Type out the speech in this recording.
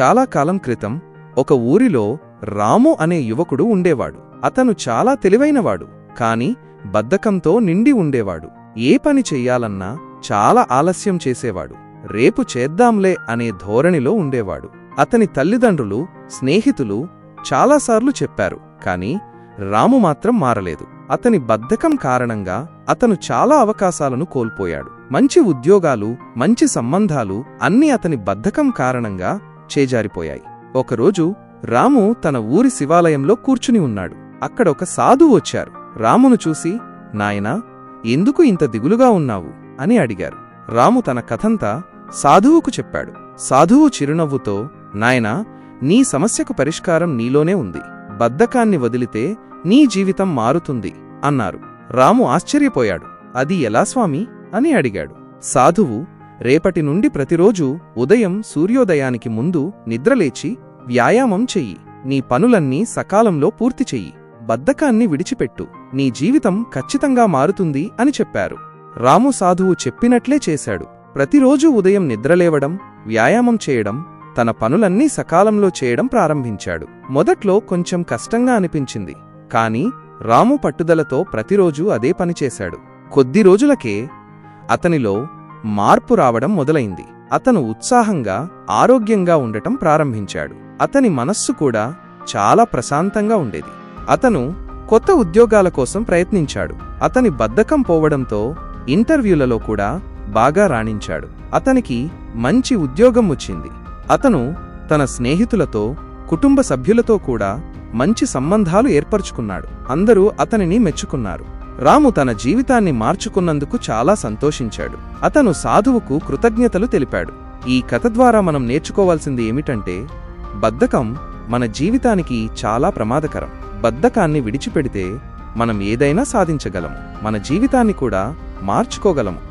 చాలా కాలం క్రితం ఒక ఊరిలో రాము అనే యువకుడు ఉండేవాడు. అతను చాలా తెలివైనవాడు కాని బద్ధకంతో నిండి ఉండేవాడు. ఏ పని చెయ్యాలన్నా చాలా ఆలస్యం చేసేవాడు. రేపు చేద్దాంలే అనే ధోరణిలో ఉండేవాడు. అతని తల్లిదండ్రులు స్నేహితులు చాలాసార్లు చెప్పారు కాని రాము మాత్రం మారలేదు. అతని బద్ధకం కారణంగా అతను చాలా అవకాశాలను కోల్పోయాడు. మంచి ఉద్యోగాలు మంచి సంబంధాలు అన్నీ అతని బద్ధకం కారణంగా చేజారిపోయాయి. ఒకరోజు రాము తన ఊరి శివాలయంలో కూర్చుని ఉన్నాడు. అక్కడ ఒక సాధువు వచ్చారు. రామును చూసి నాయనా ఎందుకు ఇంత దిగులుగా ఉన్నావు? అని అడిగారు. రాము తన కథంతా సాధువుకు చెప్పాడు. సాధువు చిరునవ్వుతో నాయనా నీ సమస్యకు పరిష్కారం నీలోనే ఉంది. బద్ధకాన్ని వదిలితే నీ జీవితం మారుతుంది అన్నారు. రాము ఆశ్చర్యపోయాడు. అది ఎలా స్వామి? అని అడిగాడు. సాధువు రేపటి నుండి ప్రతిరోజూ ఉదయం సూర్యోదయానికి ముందు నిద్రలేచి వ్యాయామం చెయ్యి. నీ పనులన్నీ సకాలంలో పూర్తి చెయ్యి. బద్ధకాన్ని విడిచిపెట్టు. నీ జీవితం ఖచ్చితంగా మారుతుంది అని చెప్పారు. రాము సాధువు చెప్పినట్లే చేశాడు. ప్రతిరోజూ ఉదయం నిద్రలేవడం వ్యాయామం చేయడం తన పనులన్నీ సకాలంలో చేయడం ప్రారంభించాడు. మొదట్లో కొంచెం కష్టంగా అనిపించింది. కాని రాము పట్టుదలతో ప్రతిరోజూ అదే పనిచేశాడు కొద్ది రోజులకే అతనిలో మార్పు రావడం మొదలైంది. అతను ఉత్సాహంగా ఆరోగ్యంగా ఉండటం ప్రారంభించాడు. అతని మనస్సు కూడా చాలా ప్రశాంతంగా ఉండేది. అతను కొత్త ఉద్యోగాల కోసం ప్రయత్నించాడు. అతని బద్ధకం పోవడంతో ఇంటర్వ్యూలలో కూడా బాగా రాణించాడు. అతనికి మంచి ఉద్యోగం వచ్చింది. అతను తన స్నేహితులతో కుటుంబ సభ్యులతో కూడా మంచి సంబంధాలు ఏర్పరచుకున్నాడు. అందరూ అతనిని మెచ్చుకున్నారు. రాము తన జీవితాన్ని మార్చుకున్నందుకు చాలా సంతోషించాడు. అతను సాధువుకు కృతజ్ఞతలు తెలిపాడు. ఈ కథ ద్వారా మనం నేర్చుకోవాల్సింది ఏమిటంటే బద్ధకం మన జీవితానికి చాలా ప్రమాదకరం. బద్ధకాన్ని విడిచిపెడితే మనం ఏదైనా సాధించగలము మన జీవితాన్ని కూడా మార్చుకోగలము